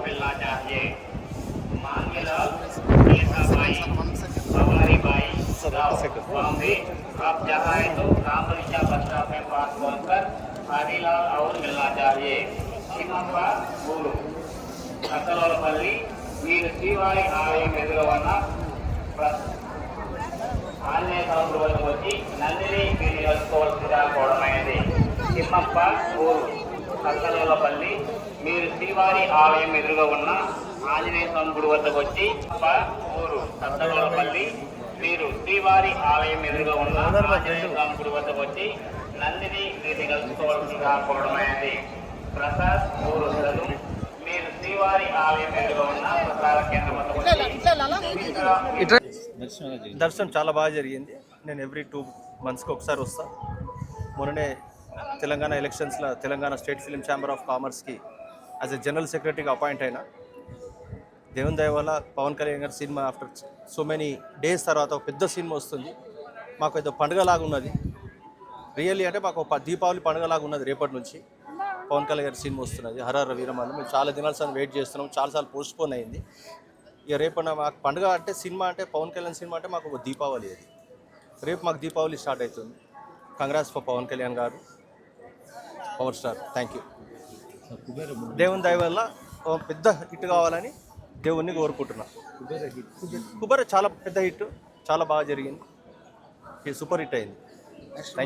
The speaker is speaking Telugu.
मिलना चाहिए मांगेलाल केसाबाई हमारी बाई बॉम्बे आप चाहे तो रामरिचा बस स्टॉप में पास पहुंचकर हरिलाल और मिलना चाहिए తిమ్మప్ప ఊరు అసలపల్లి మీరు శ్రీవారి ఆలయం ఎదురు ఉన్న ప్ర- ఆంజనేయ స్వామి వద్దకు వచ్చి నందిని మీరు కలుసుకోవాల్సిందిగా కోవడమైనది తిమ్మప్ప ఊరు అసలపల్లి మీరు శ్రీవారి ఆలయం ఎదురుగా ఉన్న ఆంజనేయ స్వామి గుడి వద్దకు వచ్చి ఊరు అసలపల్లి మీరు శ్రీవారి ఆలయం ఎదురుగా ఉన్న ఆంజనేయ స్వామి గుడి వద్దకు వచ్చి నందిని మీరు కలుసుకోవాల్సిందిగా కోవడమైనది ప్రసాద్ ఊరు సదు. మీరు శ్రీవారి ఆలయం ఎదురుగా ఉన్న ప్రసాద కేంద్రం దర్శనం చాలా బాగా జరిగింది. నేను ఎవ్రీ టూ మంత్స్కి ఒకసారి వస్తాను మొన్ననే తెలంగాణ ఎలక్షన్స్లో Telangana state film chamber of కామర్స్కి as a general సెక్రటరీగా అపాయింట్ అయినా దేవుని దయ వల్ల పవన్ కళ్యాణ్ గారి cinema after so many days తర్వాత ఒక పెద్ద సినిమా వస్తుంది. మాకు ఏదో పండుగలాగా ఉన్నది. రియల్లీ అంటే మాకు ఒక దీపావళి పండుగలాగా ఉన్నది రేపటి నుంచి. పవన్ కళ్యాణ్ గారి సినిమా వస్తున్నది. హరహర వీరమాలు మేము చాలా దినాల వెయిట్ చేస్తున్నాం. చాలాసార్లు పోస్ట్పోన్ అయింది. ఇక రేపు మాకు పండుగ అంటే సినిమా అంటే పవన్ కళ్యాణ్ సినిమా అంటే మాకు ఒక దీపావళి అది. రేపు మాకు దీపావళి స్టార్ట్ అవుతుంది. Congrats for Pawan Kalyan garu. Power star. Thank you దేవుని దయ వల్ల పెద్ద హిట్ కావాలని దేవుణ్ణి కోరుకుంటున్నా. కుబేర చాలా పెద్ద హిట్ చాలా బాగా జరిగింది. సూపర్ హిట్ అయింది. థ్యాంక్